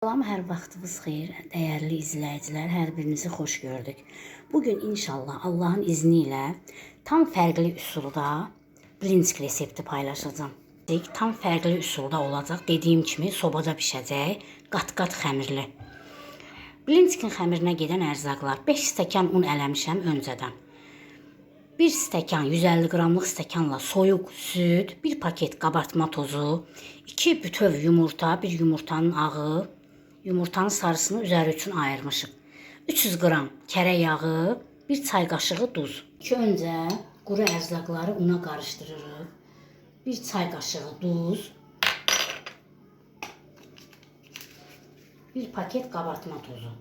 Salam, hər vaxtınız xeyir, dəyərli izləyicilər, hər birinizi xoş gördük. Bugün inşallah Allahın izni ilə tam fərqli üsulda blinsk resepti paylaşacağım. Tam fərqli üsulda olacaq. Dediyim kimi sobada bişəcək, qat-qat xəmirli. Blinskin xəmirinə gedən ərzaqlar 5 stəkan un eləmişəm öncədən. 1 stəkan 150 qramlıq stəkanla soyuq süd, 1 paket qabartma tozu, 2 bütöv yumurta, 1 yumurtanın ağı, yumurtanın sarısını üzəri üçün ayırmışıq. 300 qram kərə yağı, 1 çay qaşığı duz. İlk öncə quru ərzaqları una qarışdırırıq. 1 çay qaşığı duz, 1 paket qabartma tozu.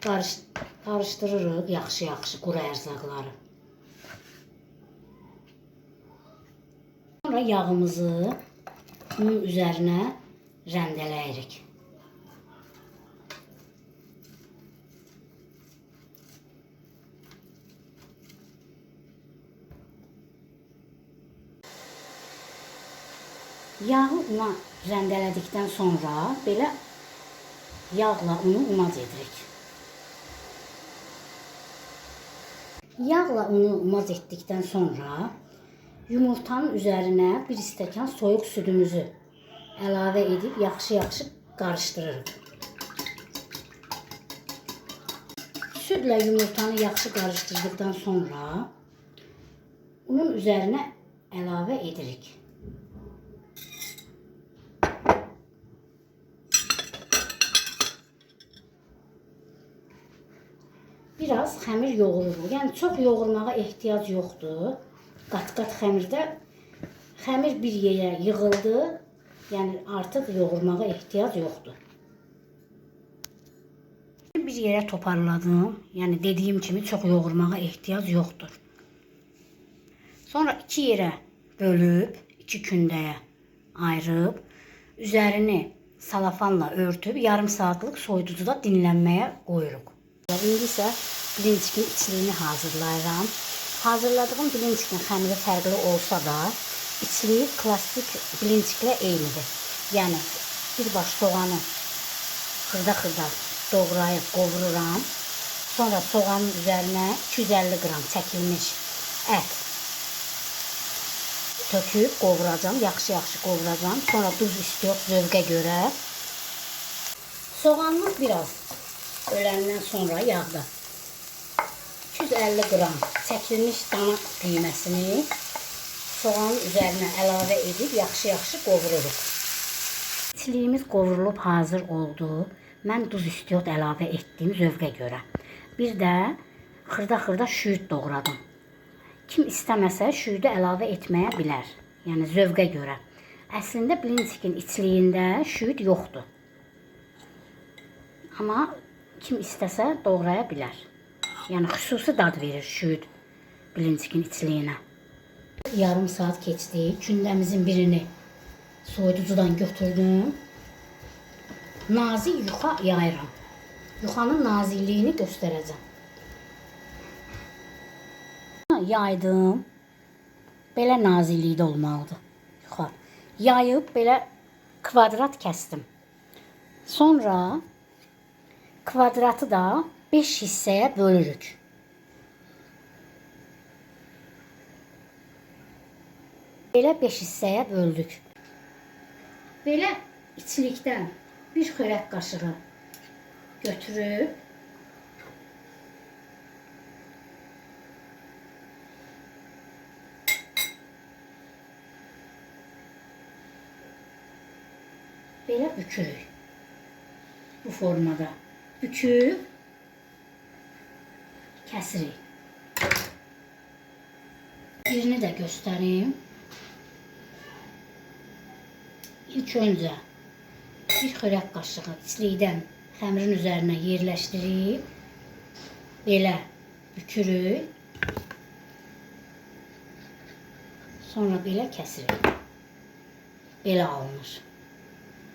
Qarış, qarışdırırıq yaxşı-yaxşı quru ərzaqları. Sonra yağımızı bunun üzərinə rəndələyirik. Yağı una rəndələdikdən sonra belə yağla unu umaz edirik. Yağla unu umaz etdikdən sonra yumurtanın üzərinə bir stəkan soyuq südümüzü əlavə edib yaxşı-yaxşı qarışdırırıq. Südlə yumurtanı yaxşı qarışdırdıqdan sonra unun üzərinə əlavə edirik. Biraz xəmir yoğururuq. Yəni çox yoğurmağa ehtiyac yoxdur. Qat-qat xəmirdə xəmir bir yerə yığıldı. Yəni artıq yoğurmağa ehtiyac yoxdur. Bir yerə toparladım. Yəni dediyim kimi çox yoğurmağa ehtiyac yoxdur. Sonra iki yerə bölüb, iki kündəyə ayırıb, üzərini salafanla örtüb yarım saatlıq soyuducuda dinlənməyə qoyuruq. İndi isə blinçkin içliyini hazırlayıram. Hazırladığım blinçkin xəmiri fərqli olsa da, içliyi klassik blinçiklə eynidir. Yəni bir baş soğanı xırda-xırda doğrayıb qovururam. Sonra soğanın üzərinə 250 qram çəkilmiş ət töküb qovuracam, yaxşı-yaxşı qovuracam. Sonra duz istiyor zövqə görə. Soğanımız biraz öləndən sonra yağda 250 qram çəkilmiş dana düyməsini soğanın üzərinə əlavə edib yaxşı-yaxşı qovururuq. İçliyimiz qovurulub hazır oldu. Mən duz istiot əlavə etdim zövqə görə. Bir də xırda-xırda şüyüd doğradım. Kim istəməsə şüyüdü əlavə etməyə bilər. Yəni zövqə görə. Əslində blinçikin içliyində şüyüd yoxdur. Amma kim istəsə doğraya bilər. Yəni xüsusi dad verir şüyüd blinçikin içliyinə. Yarım saat keçdi. Kündəmizin birini soyuducudan götürdüm. Nazik yuxa yayıram. Yuxanın nazikliyini göstərəcəm. Yaydım. Belə naziklikdə olmalıdır. Yuxa. Yayıb belə kvadrat kəsdim. Sonra kvadratı da 5 hissəyə bölürük. Belə 5 hissəyə böldük. Belə içlikdən bir xörək qaşığı götürüb belə bükürük. Bu formada büküb kəsirik. Birini də göstərim. İlk öncə bir xörək qaşığı içlikdən xəmirin üzərinə yerləşdirib belə bükürük. Sonra belə kəsirik. Belə alınır.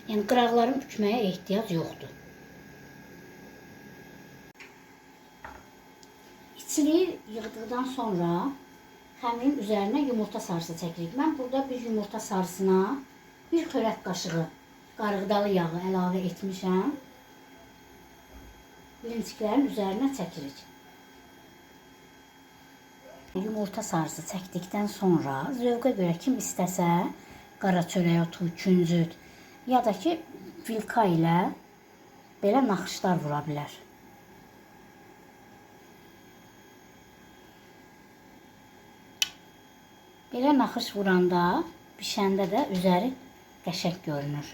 Yəni qıraqların bükməyə ehtiyac yoxdur. İçiliyi yığdıqdan sonra xəmirin üzərinə yumurta sarısı çəkirik. Mən burada bir yumurta sarısına bir xörək qaşığı qarğıdalı yağı əlavə etmişəm. Birinçiklərin üzərinə çəkirik. Yumurta sarısı çəkdikdən sonra zövqə görə kim istəsə qara çörək otu, küncüt ya da ki vilka ilə belə naxışlar vura bilər. Belə naxış vuranda, bişəndə də üzəri qəşəng görünür.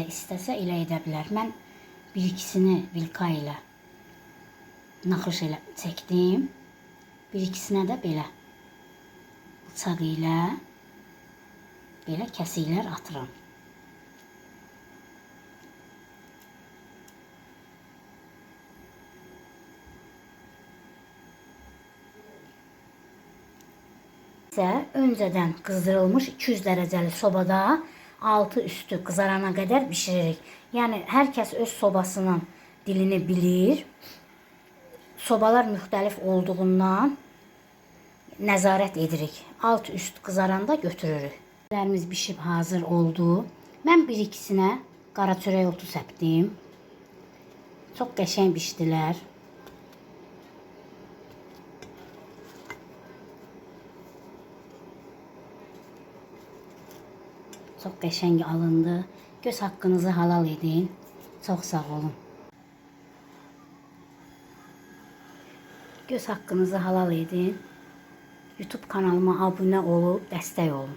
İstəsə elə edə bilər. Mən bir ikisini vilka ilə naxış elə çəkdim. Bir ikisinə də belə bıçaq ilə belə kəsiklər atıram. İsə öncədən qızdırılmış 200 dərəcəli sobada altı üstü qızarana qədər bişiririk. Yəni hər kəs öz sobasının dilini bilir. Sobalar müxtəlif olduğundan nəzarət edirik. Alt üst qızaranda götürürük. Lərimiz bişib hazır oldu. Mən bir ikisinə qara çörək otu səpdim. Çox qəşəng bişdilər. Çox qəşəng alındı. Göz haqqınızı halal edin. Çox sağ olun. Göz haqqınızı halal edin. YouTube kanalıma abunə olub dəstək olun.